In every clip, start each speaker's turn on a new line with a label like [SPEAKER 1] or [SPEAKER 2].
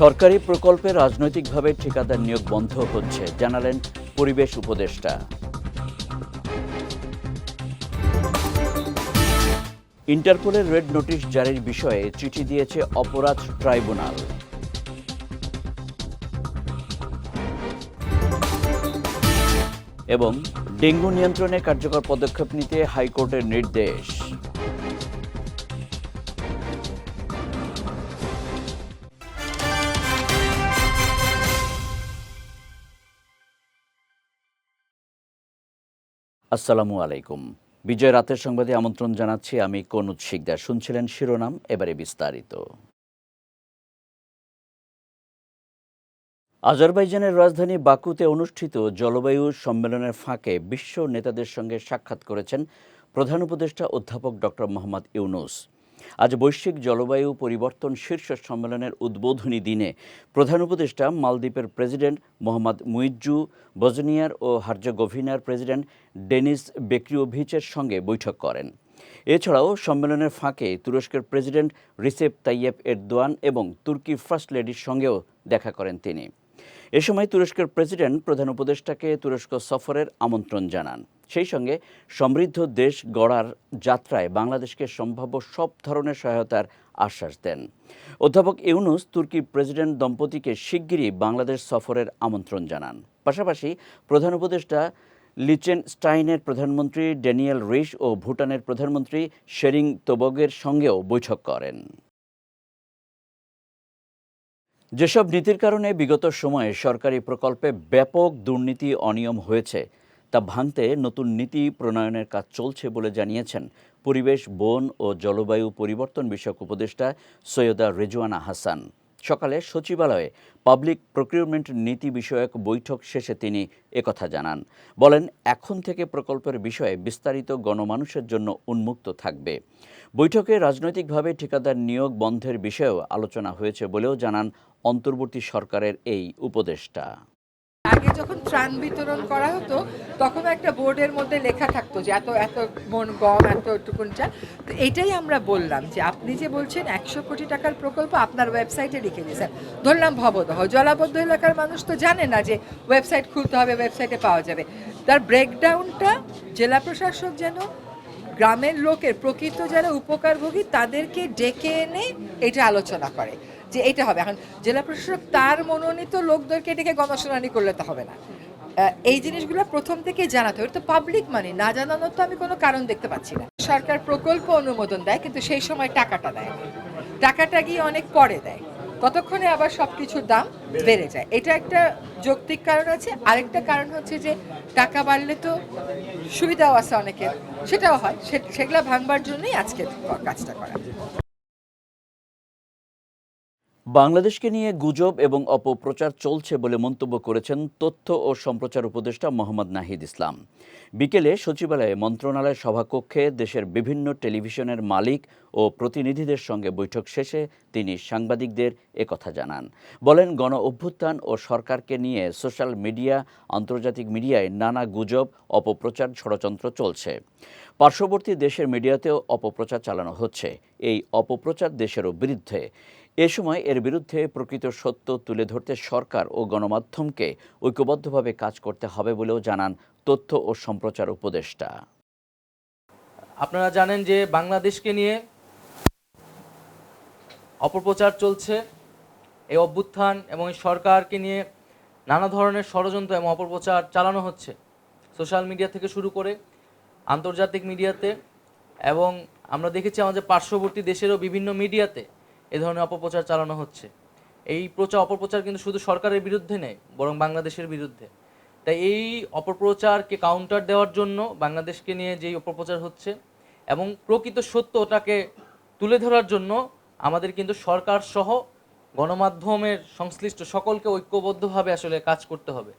[SPEAKER 1] সরকারি প্রকল্পে রাজনৈতিকভাবে ঠিকাদার নিয়োগ বন্ধ হচ্ছে, জানালেন পরিবেশ উপদেষ্টা। ইন্টারপোলের রেড নোটিশ জারির বিষয়ে চিঠি দিয়েছে অপরাধ ট্রাইব্যুনাল। এবং ডেঙ্গু নিয়ন্ত্রণে কার্যকর পদক্ষেপ নিতে হাইকোর্টের নির্দেশ। আসসালামু আলাইকুম। বিজয় রাতের সংবাদে আমন্ত্রণ জানাচ্ছি আমি কনুদ শিকদার। শুনছিলেন শিরোনাম, এবারে বিস্তারিত। আজারবাইজানের রাজধানী বাকুতে অনুষ্ঠিত জলবায়ু সম্মেলনের ফাঁকে বিশ্ব নেতাদের সঙ্গে সাক্ষাৎ করেছেন প্রধান উপদেষ্টা অধ্যাপক ডক্টর মোহাম্মদ ইউনুস। আজ বৈশ্বিক জলবায়ু পরিবর্তন শীর্ষ সম্মেলনের উদ্বোধনী দিনে প্রধান উপদেষ্টা মালদ্বীপের প্রেসিডেন্ট মোহাম্মদ মুইজ্জু, বজনিয়ার ও হার্জেগোভিনার প্রেসিডেন্ট ডেনিস বেক্রিওভিচের সঙ্গে বৈঠক করেন। এছাড়াও সম্মেলনের ফাঁকে তুরস্কের প্রেসিডেন্ট রিসেপ তাইয়েব এরদোয়ান এবং তুর্কি ফার্স্ট লেডির সঙ্গেও দেখা করেন তিনি। এ সময় তুরস্কের প্রেসিডেন্ট প্রধান উপদেষ্টাকে তুরস্ক সফরের আমন্ত্রণ জানান। সেই সঙ্গে সমৃদ্ধ দেশ গড়ার যাত্রায় বাংলাদেশকে সম্ভাব্য সব ধরনের সহায়তার আশ্বাস দেন। অধ্যাপক ইউনুস তুর্কি প্রেসিডেন্ট দম্পতিকে শিগগিরই বাংলাদেশ সফরের আমন্ত্রণ জানান। পাশাপাশি প্রধান উপদেষ্টা লিচেন স্টাইনের প্রধানমন্ত্রী ড্যানিয়েল রিশ ও ভুটানের প্রধানমন্ত্রী শেরিং তোবগের সঙ্গেও বৈঠক করেন। যেসব নীতির কারণে বিগত সময়ে সরকারি প্রকল্পে ব্যাপক দুর্নীতি অনিয়ম হয়েছে তা ভাঙতে নতুন নীতি প্রণয়নের কাজ চলছে বলে জানিয়েছেন পরিবেশ, বন ও জলবায়ু পরিবর্তন বিষয়ক উপদেষ্টা সৈয়দা রেজওয়ানা হাসান। সকালে সচিবালয়ে পাবলিক প্রকিউরমেন্ট নীতি বিষয়ক বৈঠক শেষে তিনি একথা জানান। বলেন, এখন থেকে প্রকল্পের বিষয়ে বিস্তারিত গণমানুষের জন্য উন্মুক্ত থাকবে। বৈঠকে রাজনৈতিকভাবে ঠিকাদার নিয়োগ বন্ধের বিষয়েও আলোচনা হয়েছে বলেও জানান অন্তর্বর্তী সরকারের এই উপদেষ্টা।
[SPEAKER 2] আগে যখন ত্রাণ বিতরণ করা হতো তখন একটা বোর্ডের মধ্যে লেখা থাকতো যে এত এত মন গম, এত টুকুন চাল। তো এটাই আমরা বললাম যে আপনি যে বলছেন একশো কোটি টাকার প্রকল্প, আপনার ওয়েবসাইটে লিখে দিয়েছেন ধরলাম ভবদহ। জলাবদ্ধ এলাকার মানুষ তো জানে না যে ওয়েবসাইট খুলতে হবে, ওয়েবসাইটে পাওয়া যাবে। তার ব্রেকডাউনটা জেলা প্রশাসক যেন, গ্রামের লোকের প্রকৃত যারা উপকারভোগী, তাদেরকে ডেকে এনে এটা আলোচনা করে। যে এটা হবে। এখন জেলা প্রশাসক তার মনোনীত লোকদেরকে ডেকে গণশুনানি করলে তো হবে না। এই জিনিসগুলো প্রথম থেকে জানাতে হবে। তো পাবলিক মানি না জানানোর তো আমি কোনো কারণ দেখতে পাচ্ছি না। সরকার প্রকল্প অনুমোদন দেয়, কিন্তু সেই সময় টাকাটা দেয় টাকাটা গিয়ে অনেক পরে দেয়। ততক্ষণে আবার সব কিছুর দাম বেড়ে যায়। এটা একটা যৌক্তিক কারণ আছে। আরেকটা কারণ হচ্ছে যে টাকা বাড়লে তো সুবিধাও আছে অনেকের। সেটাও হয়। সেগুলা ভাঙবার জন্যই আজকে কাজটা করা।
[SPEAKER 1] বাংলাদেশকে নিয়ে গুজব এবং অপপ্রচার চলছে বলে মন্তব্য করেছেন তথ্য ও সম্প্রচার উপদেষ্টা মোহাম্মদ নাহিদ ইসলাম। বিকেলে সচিবালয়ে মন্ত্রণালয় সভাকক্ষে দেশের বিভিন্ন টেলিভিশনের মালিক ও প্রতিনিধিদের সঙ্গে বৈঠক শেষে তিনি সাংবাদিকদের একথা জানান। বলেন, গণ অভ্যুত্থান ও সরকারকে নিয়ে সোশ্যাল মিডিয়া, আন্তর্জাতিক মিডিয়ায় নানা গুজব, অপপ্রচার, ষড়যন্ত্র চলছে। পার্শ্ববর্তী দেশের মিডিয়াতেও অপপ্রচার চালানো হচ্ছে। এই অপপ্রচার দেশেরও বিরুদ্ধে। এ সময় এর বিরুদ্ধে প্রকৃত সত্য তুলে ধরতে সরকার ও গণমাধ্যমকে ঐক্যবদ্ধভাবে কাজ করতে হবে বলেও জানান তথ্য ও সম্প্রচার উপদেষ্টা।
[SPEAKER 3] আপনারা জানেন যে বাংলাদেশকে নিয়ে অপপ্রচার চলছে। এই অভ্যুত্থান এবং এই সরকারকে নিয়ে নানা ধরনের ষড়যন্ত্র এবং অপপ্রচার চালানো হচ্ছে সোশ্যাল মিডিয়া থেকে শুরু করে আন্তর্জাতিক মিডিয়াতে এবং আমরা দেখেছি আমাদের পার্শ্ববর্তী দেশেরও বিভিন্ন মিডিয়াতে এ ধরনের অপপ্রচার চালানো হচ্ছে। এই প্রচার অপপ্রচার কিন্তু শুধু সরকারের বিরুদ্ধে নেই, বরং বাংলাদেশের বিরুদ্ধে। তাই এই অপপ্রচারকে কাউন্টার দেওয়ার জন্য বাংলাদেশকে নিয়ে যেই অপপ্রচার হচ্ছে এবং প্রকৃত সত্য ওটাকে তুলে ধরার জন্য আমাদের কিন্তু সরকার সহ গণমাধ্যমের সংশ্লিষ্ট সকলকে ঐক্যবদ্ধভাবে আসলে কাজ করতে হবে।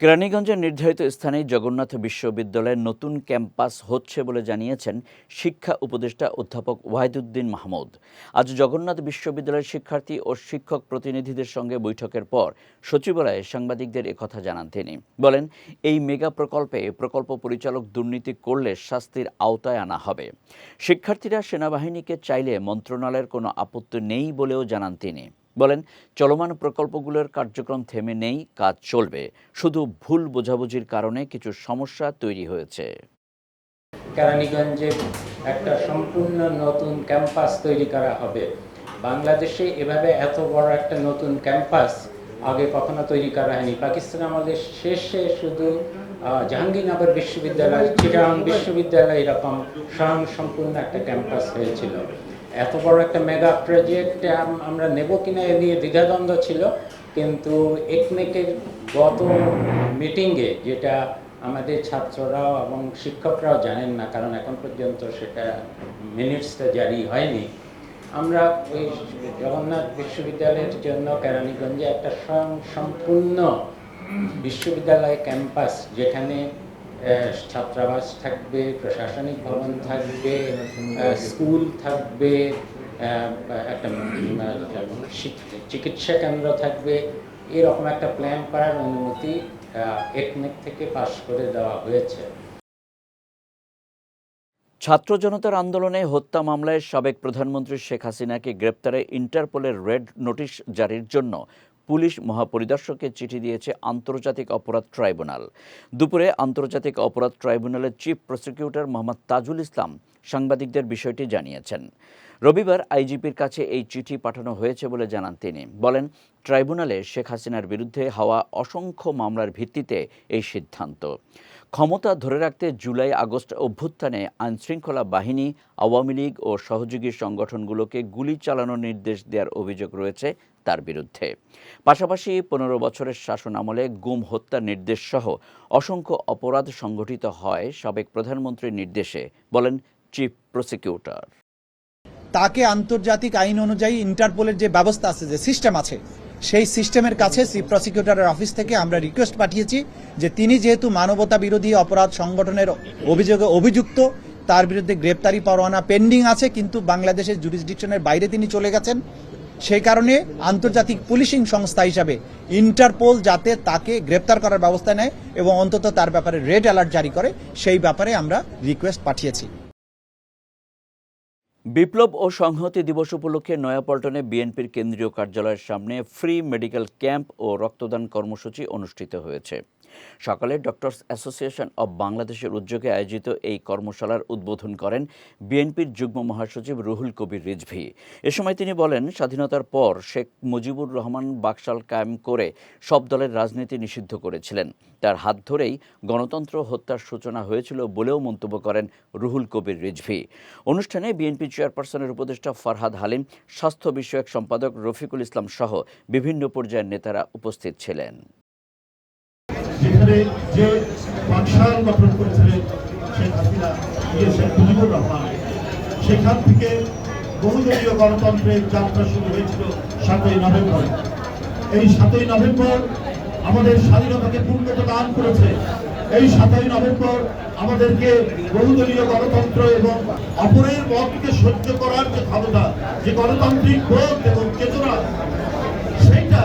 [SPEAKER 1] কেরানীগঞ্জের নির্ধারিত স্থানেই জগন্নাথ বিশ্ববিদ্যালয়ের নতুন ক্যাম্পাস হচ্ছে বলে জানিয়েছেন শিক্ষা উপদেষ্টা অধ্যাপক ওয়াহিদুদ্দিন মাহমুদ। আজ জগন্নাথ বিশ্ববিদ্যালয়ের শিক্ষার্থী ও শিক্ষক প্রতিনিধিদের সঙ্গে বৈঠকের পর সচিবালয়ে সাংবাদিকদের একথা জানান তিনি। বলেন, এই মেগা প্রকল্পে প্রকল্প পরিচালক দুর্নীতি করলে শাস্তির আওতায় আনা হবে। শিক্ষার্থীরা সেনাবাহিনীকে চাইলে মন্ত্রণালয়ের কোনো আপত্তি নেই বলেও জানান তিনি। বলেন, চলমান প্রকল্পগুলোর কার্যক্রম থেমে নেই, কাজ চলবে। শুধু ভুল বোঝাবুঝির কারণে কিছু সমস্যা তৈরি হয়েছে।
[SPEAKER 4] কেরানীগঞ্জে একটা সম্পূর্ণ নতুন ক্যাম্পাস তৈরি করা হবে। বাংলাদেশে এভাবে এত বড় একটা নতুন ক্যাম্পাস আগে কখনো তৈরি করা হয়নি। পাকিস্তান আমাদের শেষে শুধু জাহাঙ্গীরনগর বিশ্ববিদ্যালয় চিটাং বিশ্ববিদ্যালয় এরকম স্বয়ং সম্পূর্ণ একটা ক্যাম্পাস হয়েছিল। এত বড় একটা মেগা প্রজেক্ট আমরা নেব কিনা এ নিয়ে দ্বিধাদ্বন্দ্ব ছিল। কিন্তু একনেকের গত মিটিংয়ে যেটা আমাদের ছাত্ররাও এবং শিক্ষকরাও জানেন না, কারণ এখন পর্যন্ত সেটা মিনিটসটা জারি হয়নি। আমরা ওই জগন্নাথ বিশ্ববিদ্যালয়ের জন্য কেরানীগঞ্জে একটা সম্পূর্ণ বিশ্ববিদ্যালয় ক্যাম্পাস যেখানে ছাত্রাবাস থাকবে, প্রশাসনিক ভবন থাকবে স্কুল থাকবে একটা চিকিৎসা কেন্দ্র থাকবে। এরকম একটা প্ল্যান করার অনুমতি একনেক থেকে পাশ করে দেওয়া হয়েছে।
[SPEAKER 1] ছাত্র জনতার আন্দোলনে হত্যা মামলায় সাবেক প্রধানমন্ত্রী শেখ হাসিনাকে গ্রেপ্তারে ইন্টারপোলের রেড নোটিশ জারির জন্য পুলিশ মহাপরিদর্শককে চিঠি দিয়েছে আন্তর্জাতিক অপরাধ ট্রাইব্যুনাল। দুপুরে আন্তর্জাতিক অপরাধ ট্রাইব্যুনালের চিফ প্রসিকিউটর মোহাম্মদ তাজুল ইসলাম সাংবাদিকদের বিষয়টি জানিয়েছেন। রবিবার আইজিপির কাছে এই চিঠি পাঠানো হয়েছে বলে জানান তিনি। বলেন, ট্রাইব্যুনালে শেখ হাসিনার বিরুদ্ধে হওয়া অসংখ্য মামলার ভিত্তিতে এই সিদ্ধান্ত। ক্ষমতা ধরে রাখতে জুলাই আগস্ট অভ্যুত্থানে আইনশৃঙ্খলা বাহিনী, আওয়ামী লীগ ও সহযোগী সংগঠনগুলোকে গুলি চালানোর নির্দেশ দেওয়ার অভিযোগ রয়েছে তার বিরুদ্ধে। পাশাপাশি পনেরো বছরের শাসন আমলে গুম হত্যার নির্দেশ সহ অসংখ্য অপরাধ সংঘটিত হয় সাবেক প্রধানমন্ত্রীর নির্দেশে, বলেন চিফ প্রসিকিউটর।
[SPEAKER 5] তাকে আন্তর্জাতিক আইন অনুযায়ী ইন্টারপোলের যে ব্যবস্থা আছে, যে সিস্টেম আছে, সেই সিস্টেমের কাছে চিফ প্রসিকিউটরের অফিস থেকে আমরা রিকোয়েস্ট পাঠিয়েছি যে তিনি যেহেতু মানবতা বিরোধী অপরাধ সংগঠনের অভিযোগে অভিযুক্ত, তার বিরুদ্ধে গ্রেপ্তারি পরোয়ানা পেন্ডিং আছে, কিন্তু বাংলাদেশের জুরিসডিকশনের বাইরে তিনি চলে গেছেন। সেই কারণে আন্তর্জাতিক পুলিশিং সংস্থা হিসাবে ইন্টারপোল যাতে তাকে গ্রেপ্তার করার ব্যবস্থা নেয় এবং অন্তত তার ব্যাপারে রেড অ্যালার্ট জারি করে, সেই ব্যাপারে আমরা রিকোয়েস্ট পাঠিয়েছি।
[SPEAKER 1] বিপ্লব ও সংহতি দিবস উপলক্ষে নয়াপল্টনে বিএনপির কেন্দ্রীয় কার্যালয়ের সামনে ফ্রি মেডিকেল ক্যাম্প ও রক্তদান কর্মসূচি অনুষ্ঠিত হয়েছে। সকালে ডক্টরস অ্যাসোসিয়েশন অব বাংলাদেশের উদ্যোগে আয়োজিত এই কর্মশালার উদ্বোধন করেন বিএনপির যুগ্ম মহাসচিব রুহুল কবির রিজভি। এ সময় তিনি বলেন, স্বাধীনতার পর শেখ মুজিবুর রহমান বাকশাল কায়েম করে সব দলের রাজনীতি নিষিদ্ধ করেছিলেন। তার হাত ধরেই গণতন্ত্র হত্যার সূচনা হয়েছিল বলেও মন্তব্য করেন রুহুল কবির রিজভি। অনুষ্ঠানে বিএনপি চেয়ারপারসনের উপদেষ্টা ফরহাদ হালিম, স্বাস্থ্য বিষয়ক সম্পাদক রফিকুল ইসলাম সহ বিভিন্ন পর্যায়ের নেতারা উপস্থিত ছিলেন।
[SPEAKER 6] যেখানে যে বাকশাল গঠন করেছিলেন শেখ হাসিনা শেখ মুজিবুর রহমান, সেখান থেকে বহুদলীয় গণতন্ত্রের যাত্রা শুরু হয়েছিল সাতই নভেম্বর। এই সাতই নভেম্বর আমাদের স্বাধীনতাকে পূর্ণতা দান করেছে। এই সাতই নভেম্বর আমাদেরকে বহুদলীয় গণতন্ত্র এবং অপরের মতকে সহ্য করার যে ক্ষমতা, যে গণতান্ত্রিক বোধ এবং চেতনা সেইটা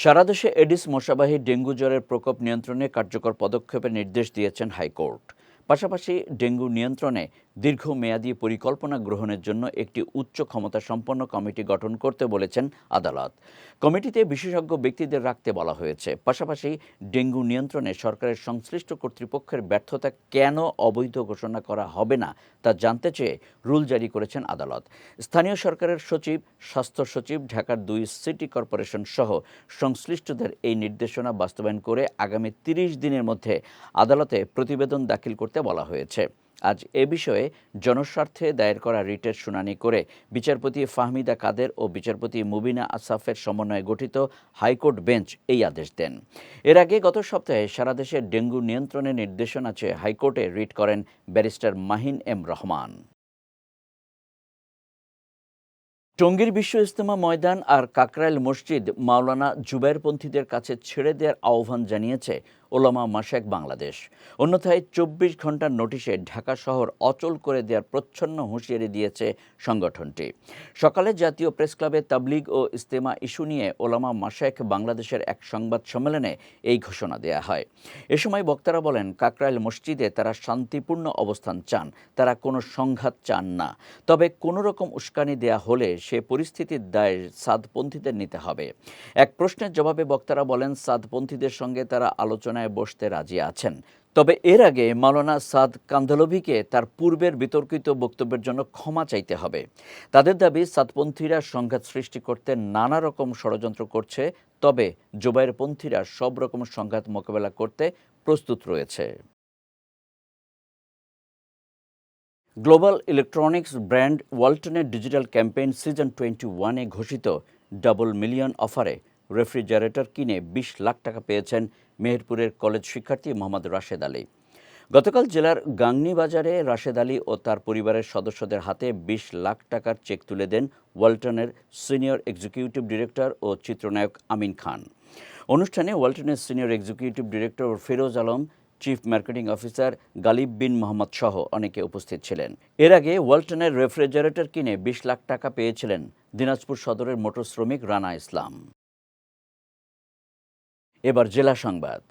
[SPEAKER 1] সারা দেশে এডিস মশাবাহী ডেঙ্গু জ্বরের প্রকোপ নিয়ন্ত্রণে কার্যকর পদক্ষেপের নির্দেশ দিয়েছেন হাইকোর্ট। পাশাপাশি ডেঙ্গু নিয়ন্ত্রণে দীর্ঘমেয়াদী পরিকল্পনা গ্রহণের জন্য একটি উচ্চ ক্ষমতা সম্পন্ন কমিটি গঠন করতে বলেছেন আদালত। কমিটিতে বিশেষজ্ঞ ব্যক্তিদের রাখতে বলা হয়েছে। পাশাপাশি ডেঙ্গু নিয়ন্ত্রণে সরকারের সংশ্লিষ্ট কর্তৃপক্ষের ব্যর্থতা কেন অবৈধ ঘোষণা করা হবে না, তা জানতে চেয়ে রুল জারি করেছেন আদালত। স্থানীয় সরকারের সচিব, স্বাস্থ্য সচিব, ঢাকার দুই সিটি কর্পোরেশন সহ সংশ্লিষ্টদের এই নির্দেশনা বাস্তবায়ন করে আগামী তিরিশ দিনের মধ্যে আদালতে প্রতিবেদন দাখিল করতে বলা হয়েছে। আজ এ বিষয়ে জনস্বার্থে দায়ের করা রিটের শুনানি করে বিচারপতি ফাহমিদা কাদের ও বিচারপতি মুবিনা আসাফের সমন্বয়ে গঠিত হাইকোর্ট বেঞ্চ এই আদেশ দেন। এর আগে গত সপ্তাহে সারা দেশে ডেঙ্গু নিয়ন্ত্রণের নির্দেশনা চেয়ে হাইকোর্টে রিট করেন ব্যারিস্টার মাহিন এম রহমান। টঙ্গীর বিশ্ব ইজতেমা ময়দান আর কাকরাইল মসজিদ মাওলানা জুবাইরপন্থীদের কাছে ছেড়ে দেওয়ার আহ্বান জানিয়েছে ওলামা মাশেক বাংলাদেশ। অন্যথায় চব্বিশ ঘণ্টার নোটিশে ঢাকা শহর অচল করে দেওয়ার প্রচ্ছন্ন হুঁশিয়ারি দিয়েছে সংগঠনটি। সকালে জাতীয় প্রেস ক্লাবে তাবলিগ ও ইস্তেমা ইস্যু নিয়ে ওলামা মাশেক বাংলাদেশের এক সংবাদ সম্মেলনে এই ঘোষণা দেয়া হয়। এ সময় বক্তারা বলেন, কাকরাইল মসজিদে তারা শান্তিপূর্ণ অবস্থান চান, তারা কোনো সংঘাত চান না। তবে কোনো রকম উস্কানি দেয়া হলে সে পরিস্থিতির দায় সাদপন্থীদের নিতে হবে। এক প্রশ্নের জবাবে বক্তারা বলেন, সাদপন্থীদের সঙ্গে তারা আলোচনায় বসতে রাজি আছেন। তবে এর আগে মাওলানা সাদ কান্দলভিকে তার পূর্বের বিতর্কিত বক্তব্যের জন্য ক্ষমা চাইতে হবে। তাদের দাবি, সাদপন্থীরা সংঘাত সৃষ্টি করতে নানা রকম ষড়যন্ত্র করছে, তবে জোবাইরপন্থীরা সব রকম সংঘাত মোকাবেলা করতে প্রস্তুত রয়েছে। গ্লোবাল ইলেকট্রনিক্স ব্র্যান্ড ওয়ালটনের ডিজিটাল ক্যাম্পেইন সিজন টোয়েন্টি ওয়ানে ঘোষিত ডাবল মিলিয়ন অফারে রেফ্রিজারেটর কিনে বিশ লাখ টাকা পেয়েছেন মেহেরপুরের কলেজ শিক্ষার্থী মোহাম্মদ রাশেদ আলী। গতকাল জেলার গাংনী বাজারে রাশেদ আলী ও তার পরিবারের সদস্যদের হাতে বিশ লাখ টাকার চেক তুলে দেন ওয়ালটনের সিনিয়র এক্সিকিউটিভ ডিরেক্টর ও চিত্রনায়ক আমিন খান। অনুষ্ঠানে ওয়ালটনের senior executive director Firoz Alam, chief marketing officer Galib Bin Mohammad সহ অনেকে উপস্থিত ছিলেন। এর আগে ওয়ালটনের রেফ্রিজারেটর কিনে বিশ লাখ টাকা পেয়েছিলেন দিনাজপুর সদরের মোটর শ্রমিক রানা ইসলাম। এবার জেলা সংবাদ।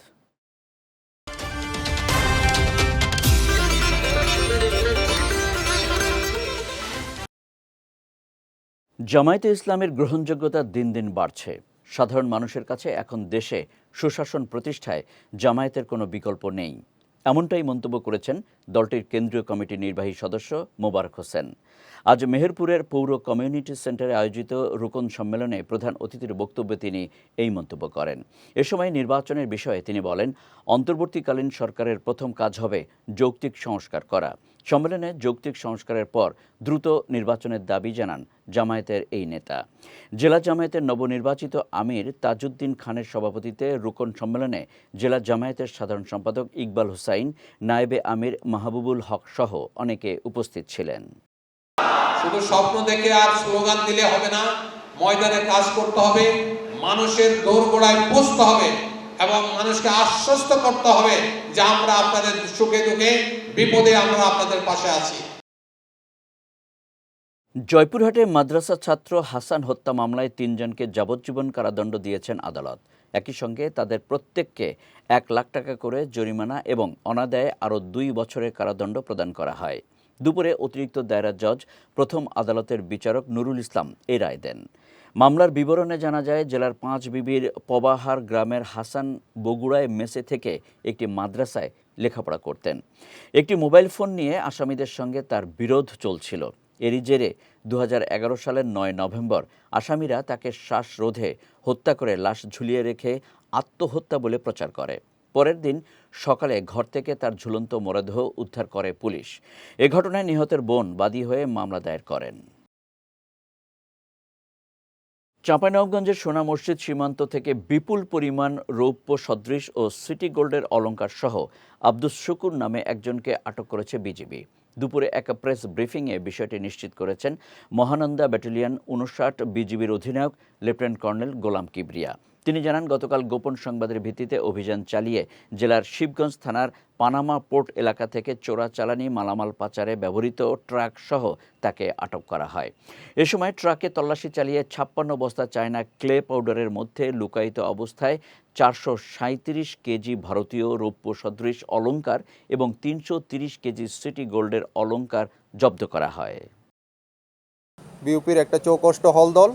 [SPEAKER 1] জামায়াতে ইসলামের গ্রহণযোগ্যতা দিন দিন বাড়ছে। সাধারণ মানুষের কাছে এখন দেশে সুশাসন প্রতিষ্ঠায় জামায়াতের কোনো বিকল্প নেই। এমনটাই মন্তব্য করেছেন দলটির কেন্দ্রীয় কমিটির নির্বাহী সদস্য মোবারক হোসেন। আজ মেহেরপুরের পৌর কমিউনিটি সেন্টারে আয়োজিত রুকন সম্মেলনে প্রধান অতিথির বক্তব্যে তিনি এই মন্তব্য করেন। এ সময় নির্বাচনের বিষয়ে তিনি বলেন, অন্তর্বর্তীকালীন সরকারের প্রথম কাজ হবে যৌক্তিক সংস্কার করা। সম্মেলনে যৌক্তিক সংস্কারের পর দ্রুত নির্বাচনের দাবি জানান জামায়াতের এই নেতা। জেলা জামায়াতের নবনির্বাচিত আমির তাজউদ্দিন খানের সভাপতিত্বে রুকন সম্মেলনে জেলা জামায়াতের সাধারণ সম্পাদক ইকবাল হুসাইন, নায়েবে আমির মাহবুবুল হক সহ অনেকে উপস্থিত ছিলেন।
[SPEAKER 7] শুধু স্বপ্ন দেখে আর স্লোগান দিলে হবে না, ময়দানে কাজ করতে হবে, মানুষের দৌড়গোড়ায় বসতে হবে। এবং মানুষকে আশ্বস্ত করতে হবে যে আমরা আপনাদের সুখে দুঃখে, বিপদে আমরা আপনাদের পাশে আছি।
[SPEAKER 1] জয়পুরহাটে মাদ্রাসা ছাত্র হাসান হত্যা মামলায় তিনজনকে যাবজ্জীবন কারাদণ্ড দিয়েছেন আদালত। একই সঙ্গে তাদের প্রত্যেককে এক লাখ টাকা করে জরিমানা এবং অনাদায়ে আরও দুই বছরের কারাদণ্ড প্রদান করা হয়। দুপুরে অতিরিক্ত দায়রা জজ প্রথম আদালতের বিচারক নুরুল ইসলাম এ রায় দেন। মামলার বিবরণে জানা যায়, জেলার পাঁচ বিবির পবাহার গ্রামের হাসান বগুড়ায় মেসে থেকে একটি মাদ্রাসায় লেখাপড়া করতেন। একটি মোবাইল ফোন নিয়ে আসামিদের সঙ্গে তার বিরোধ চলছিল। এরই জেরে দু হাজার এগারো সালের নয় নভেম্বর আসামিরা তাকে শ্বাসরোধে হত্যা করে লাশ ঝুলিয়ে রেখে আত্মহত্যা বলে প্রচার করে। পরের দিন সকালে ঘর থেকে তার ঝুলন্ত মরদেহ উদ্ধার করে পুলিশ। এ ঘটনায় নিহতের বোন বাদী হয়ে মামলা দায়ের করেন। চাঁপাইনবাবগঞ্জের সোনা মসজিদ সীমান্ত থেকে বিপুল পরিমাণ রৌপ্য সদৃশ ও সিটি গোল্ডের অলঙ্কার সহ আব্দুস শুকুর নামে একজনকে আটক করেছে বিজিবি। দুপুরে এক প্রেস ব্রিফিংয়ে বিষয়টি নিশ্চিত করেছেন মহানন্দা ব্যাটালিয়ন উনষাট বিজিবির অধিনায়ক, লেফটেন্যান্ট কর্নেল গোলাম কিবরিয়া। তিনি জানান, গতকাল গোপন সংবাদের ভিত্তিতে অভিযান চালিয়ে জেলার শিবগঞ্জ থানার পানামা পোর্ট এলাকা থেকে চোরাচালানি, মালামাল পাচারে ব্যবহৃত ট্রাক সহ তাকে আটক করা হয়। এ সময় ট্রাকে তল্লাশি চালিয়ে ছাপ্পান্ন বস্তা চায়না ক্লে পাউডারের মধ্যে লুকায়িত অবস্থায় চারশো সাঁত্রিশ কেজি ভারতীয় রৌপ্য সদৃশ অলঙ্কার এবং তিনশো তিরিশ কেজি সিটি গোল্ডের অলঙ্কার জব্দ করা হয়।
[SPEAKER 8] বিউপির একটা চৌকষ্ট হলদল,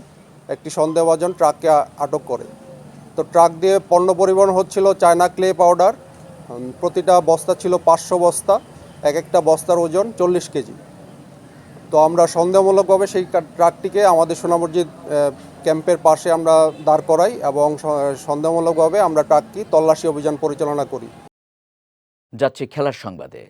[SPEAKER 8] একটি সন্দেহভাজন ট্রাককে আটক করে। তো ট্রাক দিয়ে পণ্য পরিবহন হচ্ছিল চায়না ক্লে পাউডার। প্রতিটা বস্তা ছিল পাঁচশো বস্তা, এক একটা বস্তার ওজন চল্লিশ কেজি। তো আমরা সন্দেহমূলকভাবে সেই ট্রাকটিকে আমাদের সোনা মসজিদ ক্যাম্পের পাশে আমরা দাঁড় করাই এবং সন্দেহমূলকভাবে আমরা ট্রাকটি তল্লাশি অভিযান পরিচালনা করি।
[SPEAKER 1] যাচ্ছে খেলার সংবাদে।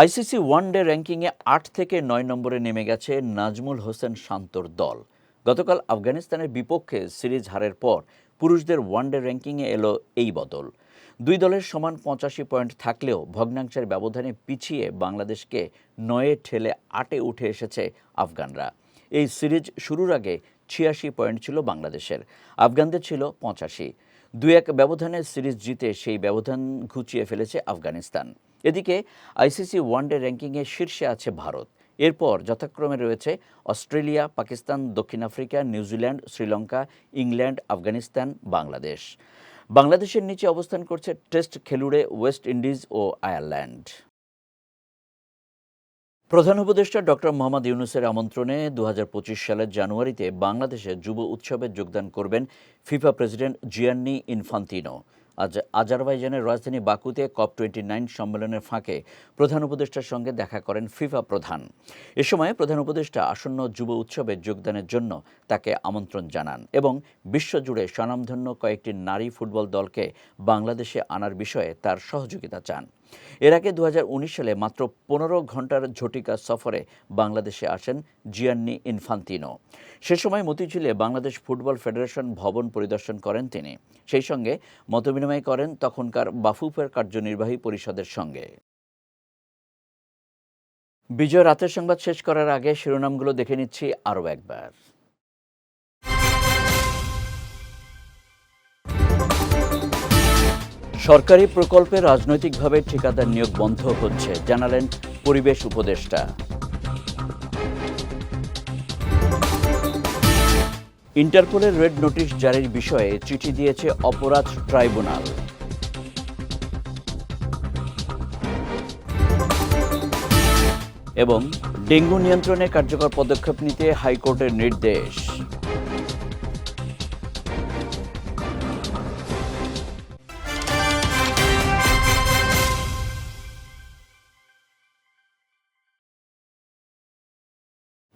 [SPEAKER 1] আইসিসি ওয়ানডে র্যাঙ্কিংয়ে আট থেকে নয় নম্বরে নেমে গেছে নাজমুল হোসেন শান্তর দল। গতকাল আফগানিস্তানের বিপক্ষে সিরিজ হারের পর পুরুষদের ওয়ানডে র্যাঙ্কিংয়ে এলো এই বদল। দুই দলের সমান পঁচাশি পয়েন্ট থাকলেও ভগ্নাংশের ব্যবধানে পিছিয়ে বাংলাদেশকে নয়ে ঠেলে আটে উঠে এসেছে আফগানরা। এই সিরিজ শুরুর আগে ছিয়াশি পয়েন্ট ছিল বাংলাদেশের, আফগানদের ছিল পঁচাশি। দুই এক ব্যবধানে সিরিজ জিতে সেই ব্যবধান ঘুচিয়ে ফেলেছে আফগানিস্তান। এদিকে আইসিসি ওয়ানডে র্যাঙ্কিংয়ে শীর্ষে আছে ভারত। এরপর যথাক্রমে রয়েছে অস্ট্রেলিয়া, পাকিস্তান, দক্ষিণ Africa, New Zealand, Sri Lanka, England, Afghanistan, Bangladesh. বাংলাদেশের নিচে অবস্থান করছে টেস্ট খেলুড়ে ওয়েস্ট ইন্ডিজ ও আয়ারল্যান্ড। প্রধান উপদেষ্টা ডক্টর মোহাম্মদ ইউনুসের আমন্ত্রণে দু হাজার পঁচিশ সালের জানুয়ারিতে বাংলাদেশে যুব উৎসবে যোগদান করবেন ফিফা প্রেসিডেন্ট জিয়ান্নি ইনফান্তিনো। আজ আজারবাইজানের রাজধানী বাকুতে কপ টোয়েন্টি নাইন সম্মেলনের ফাঁকে প্রধান উপদেষ্টার সঙ্গে দেখা করেন ফিফা প্রধান। এ সময় প্রধান উপদেষ্টা আসন্ন যুব উৎসবে যোগদানের জন্য তাকে আমন্ত্রণ জানান এবং বিশ্বজুড়ে স্বনামধন্য কয়েকটি নারী ফুটবল দলকে বাংলাদেশে আনার বিষয়ে তার সহযোগিতা চান। এর আগে দু হাজার উনিশ সালে মাত্র পনেরো ঘণ্টার ঝটিকা সফরে বাংলাদেশে আসেন জিয়ান্নি ইনফান্তিনো। সে সময় মতিঝিলে বাংলাদেশ ফুটবল ফেডারেশন ভবন পরিদর্শন করেন তিনি। সেই সঙ্গে মতবিনিময় করেন তখনকার বাফুফের কার্যনির্বাহী পরিষদের সঙ্গে। বিজয় রাতের সংবাদ শেষ করার আগে শিরোনামগুলো দেখে নিচ্ছি আরও একবার। সরকারি প্রকল্পে রাজনৈতিকভাবে ঠিকাদার নিয়োগ বন্ধ হচ্ছে, জানালেন পরিবেশ উপদেষ্টা। ইন্টারপোলের রেড নোটিশ জারির বিষয়ে চিঠি দিয়েছে অপরাধ ট্রাইব্যুনাল। এবং ডেঙ্গু নিয়ন্ত্রণে কার্যকর পদক্ষেপ নিতে হাইকোর্টের নির্দেশ।